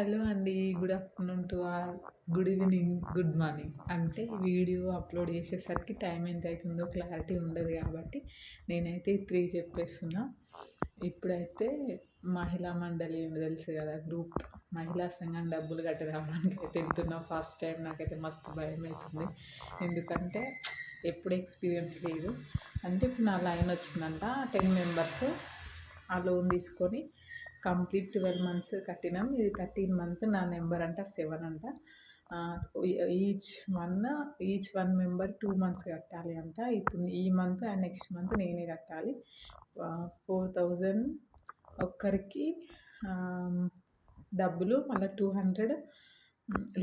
Hello అండి good afternoon to all. Good evening good morning. అంటే video upload చేసేసరికి time ఎంత అవుతుందో క్లారిటీ ఉండదు కాబట్టి నేనైతే త్రీ చెప్పేస్తున్నా. ఇప్పుడైతే మహిళా మండలి ఏమి తెలుసు కదా గ్రూప్. మహిళా సంఘం డబ్బులు కట్టి రావడానికి అయితే వెళ్తున్నా. ఫస్ట్ టైం నాకైతే మస్తు భయం అవుతుంది. ఎందుకంటే ఎప్పుడు ఎక్స్పీరియన్స్ లేదు. అంటే ఇప్పుడు నా లైన్ వచ్చిందంట టెన్ మెంబర్స్ ఆ లోన్ తీసుకొని కంప్లీట్ ట్వెల్వ్ మంత్స్ కట్టినాం. ఇది థర్టీన్ మంత్ నా నెంబర్ అంట సెవెన్ అంట. Each one each one member two months కట్టాలి అంట. ఇప్పుడు ఈ మంత్ అండ్ నెక్స్ట్ మంత్ నేనే కట్టాలి. ఫోర్ థౌజండ్ ఒక్కరికి డబ్బులు మళ్ళీ two hundred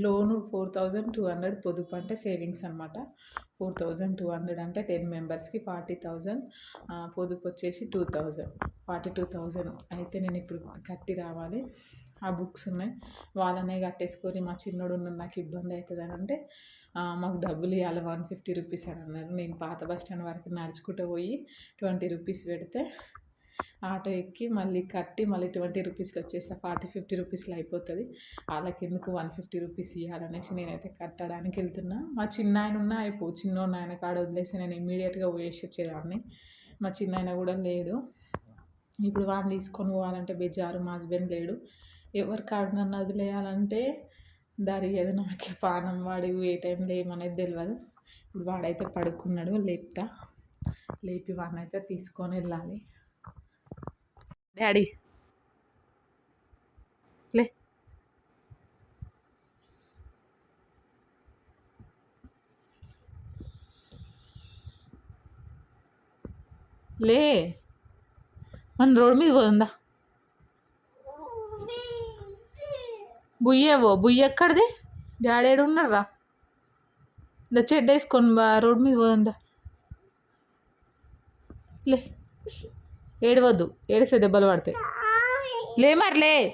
loan four thousand two hundred పొదుపు అంటే సేవింగ్స్ అనమాట ఫోర్ థౌజండ్ టూ హండ్రెడ్ అంటే టెన్ మెంబర్స్కి ఫార్టీ థౌజండ్ పొదుపు వచ్చేసి two thousand forty two thousand. అయితే నేను ఇప్పుడు కట్టి రావాలి. ఆ బుక్స్ ఉన్నాయి. వాళ్ళనే కట్టేసుకొని మా చిన్నోడు ఉన్న నాకు ఇబ్బంది అవుతుంది అని అంటే మాకు డబ్బులు ఇవ్వాలి వన్ ఫిఫ్టీ రూపీస్ అని అన్నారు. నేను పాత బస్ స్టాండ్ వరకు నడుచుకుంటూ పోయి ట్వంటీ రూపీస్ పెడితే ఆటో ఎక్కి మళ్ళీ కట్టి మళ్ళీ ట్వంటీ రూపీస్లో వచ్చేస్తా. ఫార్టీ ఫిఫ్టీ రూపీస్లో అయిపోతుంది. వాళ్ళకి ఎందుకు వన్ ఫిఫ్టీ రూపీస్ ఇవ్వాలనేసి నేనైతే కట్టడానికి వెళ్తున్నా. మా చిన్న ఆయన ఉన్నా అయిపో చిన్న ఆయన కాడ వదిలేసి నేను ఇమీడియట్గా వేసి వచ్చేదాన్ని. మా చిన్న ఆయన కూడా లేడు. ఇప్పుడు వాడిని తీసుకొని పోవాలంటే బెజారు మా హస్బెండ్ లేడు. ఎవరి కాడ నన్ను వదిలేయాలంటే దారి ఏదో? నాకే పానం. వాడు ఏ టైంలో ఏమనేది తెలియదు ఇప్పుడు వాడైతే పడుకున్నాడు లేపుతా. లేపి వాడినైతే తీసుకొని వెళ్ళాలి. డాడీ లే లే మన రోడ్ మీద పోతుందా? బుయ్యేవో బుయ్య ఎక్కడిది? డాడీ ఏడు ఉన్నారా ఇంత చెడ్డ వేసుకొని బా రోడ్ మీద పోతుందా? లే ఏడవద్దు ఏడిస్తే దెబ్బలు పడతాయి. లే మరి లే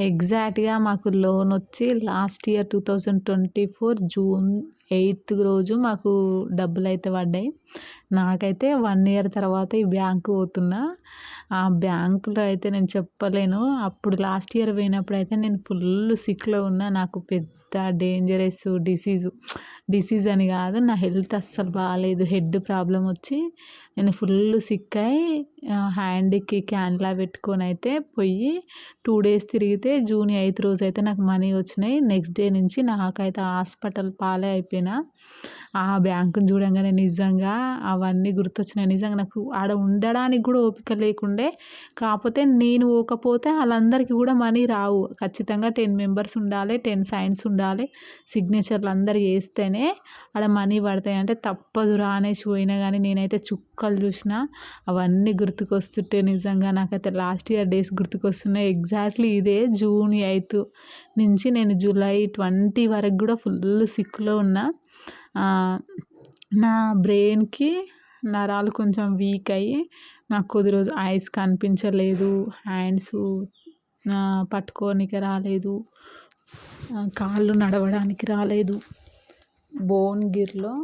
ఎగ్జాక్ట్గా మాకు లోన్ వచ్చి last year two thousand twenty four June eighth రోజు మాకు డబ్బులు అయితే పడ్డాయి. నాకైతే వన్ ఇయర్ తర్వాత ఈ బ్యాంకు పోతున్నా. ఆ బ్యాంకులో అయితే నేను చెప్పలేను. అప్పుడు లాస్ట్ ఇయర్ పోయినప్పుడు అయితే నేను ఫుల్ సిక్లో ఉన్నా. నాకు పెద్ద డేంజరస్ డిసీజు డిసీజ్ అని కాదు. నా హెల్త్ అస్సలు బాగాలేదు హెడ్ ప్రాబ్లం వచ్చి నేను ఫుల్ సిక్ అయి హ్యాండ్కి క్యాన్లా పెట్టుకొని అయితే పోయి టూ డేస్ తిరిగితే జూన్ ఎయిత్ రోజు అయితే నాకు మనీ వచ్చినాయి. నెక్స్ట్ డే నుంచి నాకైతే హాస్పిటల్ పాలే అయిపోయినా. ఆ బ్యాంకును చూడంగానే నిజంగా అవన్నీ గుర్తొచ్చినాయి. నిజంగా నాకు ఆడ ఉండడానికి కూడా ఓపిక లేకుండే. కాకపోతే నేను ఓకపోతే వాళ్ళందరికీ కూడా మనీ రావు. ఖచ్చితంగా టెన్ మెంబర్స్ ఉండాలి టెన్ సైన్స్ ఉండాలి సిగ్నేచర్లు అందరు వేస్తేనే ఆడ మనీ పడతాయి. అంటే తప్పదురా అనేసి పోయినా కానీ నేనైతే చుక్క చుక్కలు చూసిన అవన్నీ గుర్తుకొస్తుంటే నిజంగా నాకైతే లాస్ట్ ఇయర్ డేస్ గుర్తుకొస్తున్నాయి. ఎగ్జాక్ట్లీ ఇదే జూన్ ఎయిత్ నుంచి నేను జూలై ట్వంటీ వరకు కూడా ఫుల్ సిక్లో ఉన్నా. నా బ్రెయిన్కి నరాలు కొంచెం వీక్ అయ్యి నాకు కొద్ది రోజు ఐస్ కనిపించలేదు. హ్యాండ్స్ పట్టుకోనికి రాలేదు. కాళ్ళు నడవడానికి రాలేదు. భువనగిరిలో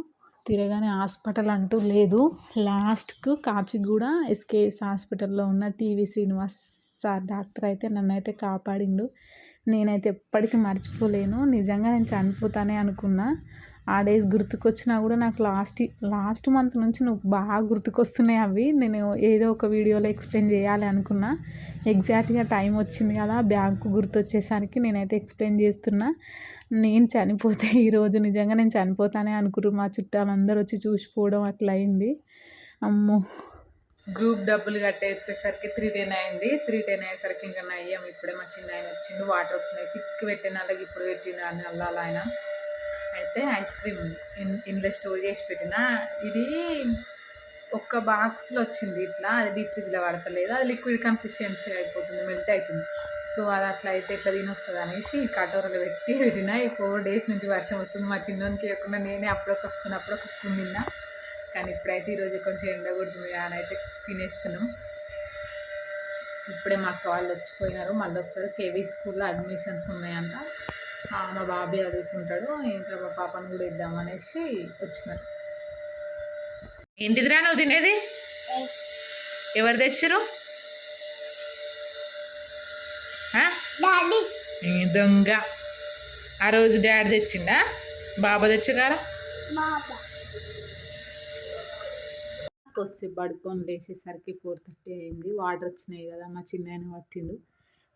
తిరగని హాస్పిటల్ అంటూ లేదు. లాస్ట్కు కాచిగూడ ఎస్కేఎస్ హాస్పిటల్లో ఉన్న టీవీ శ్రీనివాస్ సార్ డాక్టర్ అయితే నన్ను అయితే కాపాడిండు. నేనైతే ఎప్పటికీ మర్చిపోలేను. నిజంగా నేను చనిపోతానే అనుకున్నా. ఆ డేస్ గుర్తుకొచ్చినా కూడా నాకు లాస్ట్ లాస్ట్ మంత్ నుంచి నువ్వు బాగా గుర్తుకొస్తున్నాయి అవి. నేను ఏదో ఒక వీడియోలో ఎక్స్ప్లెయిన్ చేయాలి అనుకున్నా. ఎగ్జాక్ట్గా టైం వచ్చింది కదా బ్యాంకు గుర్తొచ్చేసరికి నేనైతే ఎక్స్ప్లెయిన్ చేస్తున్నా. నేను చనిపోతే ఈరోజు నిజంగా నేను చనిపోతానే అనుకురు మా చుట్టాలందరూ వచ్చి చూసిపోవడం అట్లా అయింది. అమ్మో! గ్రూప్ డబ్బులు కట్టే వచ్చేసరికి త్రీ టెన్ అయింది. త్రీ టెన్ అయ్యేసరికి ఇంకా నయ్యాం. ఇప్పుడే మా చిన్న ఆయన వచ్చిండు. వాటర్ వస్తున్నాయి. సిక్కు పెట్టిన వాళ్ళకి ఇప్పుడు పెట్టిన అని ఆయన. అయితే ఐస్ క్రీమ్ ఇన్ ఇందులో స్టోర్ చేసి పెట్టిన ఇది ఒక్క బాక్స్లో వచ్చింది ఇట్లా అది డీప్ ఫ్రిడ్జ్లో పడతలేదు అది లిక్విడ్ కన్సిస్టెన్సీ అయిపోతుంది మెల్ట్ అవుతుంది సో అది అట్లా అయితే ఎట్లా తినొస్తుంది అనేసి కటోరలో పెట్టి పెట్టిన ఈ ఫోర్ డేస్ నుంచి వర్షం వస్తుంది మా చిన్నోనికి ఇవ్వకుండా నేనే అప్పుడొక స్పూన్ అప్పుడొక స్పూన్ తిన్నా. కానీ ఇప్పుడైతే ఈరోజు కొంచెం ఎండ కొడుతుంది అని అయితే తినేస్తున్నాం. ఇప్పుడే మాకు వాళ్ళు వచ్చిపోయినారు మళ్ళీ వస్తారు కేవీ స్కూల్లో అడ్మిషన్స్ ఉన్నాయంట. మా బాబీ చదువుకుంటాడు ఇంకా మా పాపను కూడా ఇద్దామనేసి వచ్చినారు. ఏంటిదిరా నువ్వు తినేది? ఎవరు తెచ్చిరు దొంగ. ఆ రోజు డాడీ తెచ్చిండా? బాబా తెచ్చుగారా కొద్దిసేపు పడుకొని లేచేసరికి ఫోర్ థర్టీ అయింది. వాటర్ వచ్చినాయి కదా మా చిన్న పట్టిండు.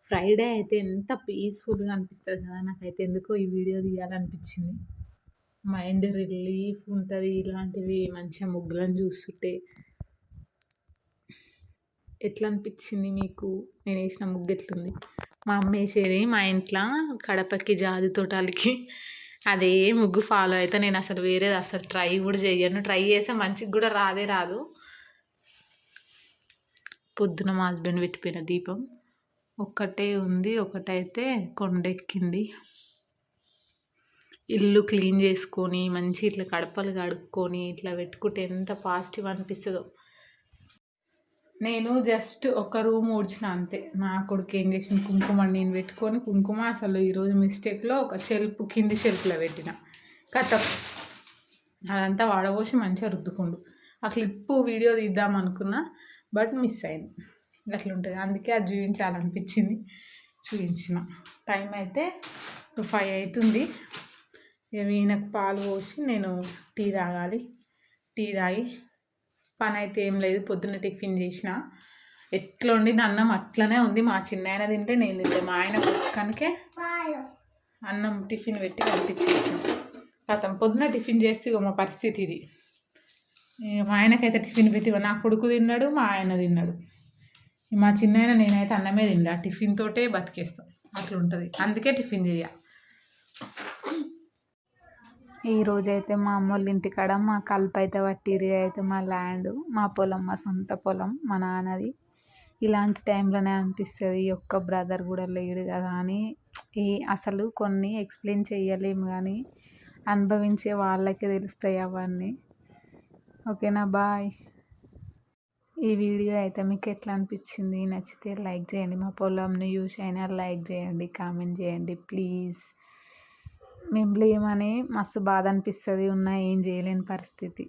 ఫ్రైడే అయితే ఎంత పీస్ఫుల్గా అనిపిస్తుంది కదా! నాకైతే ఎందుకో ఈ వీడియో తీయాలనిపించింది. మైండ్ రిలీఫ్ ఉంటుంది ఇలాంటివి మంచిగా ముగ్గులను చూస్తుంటే. ఎట్లా అనిపించింది మీకు? నేను వేసిన ముగ్గు ఎట్లుంది? మా అమ్మ వేసేది మా ఇంట్లో కడపకి జాజు తోటాలకి. అదే ముగ్గు ఫాలో అయితే నేను అసలు వేరేది అసలు ట్రై కూడా చేయను. ట్రై చేస్తే మంచిగా కూడా రాదే రాదు. పొద్దున మా హస్బెండ్ పెట్టిపోయిన దీపం. ఒక్కటే ఉంది ఒకటైతే కొండెక్కింది. ఇల్లు క్లీన్ చేసుకొని మంచి ఇట్లా కడపలు కడుక్కొని ఇట్లా పెట్టుకుంటే ఎంత పాజిటివ్ అనిపిస్తుందో. నేను జస్ట్ ఒక రూమ్ ఊడ్చిన అంతే. నా కొడుకు ఏం చేసిన కుంకుమ నేను పెట్టుకొని కుంకుమ అసలు ఈరోజు మిస్టేక్లో ఒక చెల్పు కింది చెల్పులో పెట్టిన. కథ. అదంతా వాడబోసి మంచిగా రుద్దుకుండు. ఆ క్లిప్పు వీడియో తీద్దాం అనుకున్నా బట్ మిస్ అయింది. అట్లా ఉంటుంది అందుకే అది చూపించాలనిపించింది చూపించిన టైం అయితే ఫైవ్ అవుతుంది ఇక ఈయనకు పాలు పోసి నేను టీ తాగాలి. టీ తాగి పని అయితే ఏం లేదు. పొద్దున్న టిఫిన్ చేసిన. ఎట్లా ఉండి అన్నం అట్లనే ఉంది. మా చిన్న ఆయన తింటే నేను తింటే మా ఆయన కనుకే అన్నం టిఫిన్ పెట్టి పంపించేసిన కథం పొద్దున టిఫిన్ చేస్తే మా పరిస్థితి ఇది. మా ఆయనకైతే టిఫిన్ పెట్టి నా కొడుకు తిన్నాడు మా ఆయన తిన్నాడు. మా చిన్నైనా నేనైతే అన్నమే తిండా. టిఫిన్ తోటే బతికేస్తాం. అట్లా ఉంటుంది అందుకే టిఫిన్ చేయ ఈరోజైతే మా అమ్మ వాళ్ళ ఇంటికాడ మా కలుపు అయితే పట్టిరి అయితే మా ల్యాండ్ మా పొలం మా సొంత పొలం మా నాన్నది. ఇలాంటి టైంలోనే అనిపిస్తుంది ఒక్క బ్రదర్ కూడా లేడు కదా అని. ఈ అసలు కొన్ని ఎక్స్ప్లెయిన్ చేయలేము కానీ అనుభవించే వాళ్ళకే తెలుస్తాయి అవన్నీ. ఓకేనా? బాయ్. ఈ వీడియో అయితే మీకు ఎట్లా అనిపించింది? నచ్చితే లైక్ చేయండి. మా పొలంని యూస్ అయినా లైక్ చేయండి కామెంట్ చేయండి ప్లీజ్. మేము లేమని మస్తు బాధ అనిపిస్తుంది. ఉన్నా ఏం చేయలేని పరిస్థితి.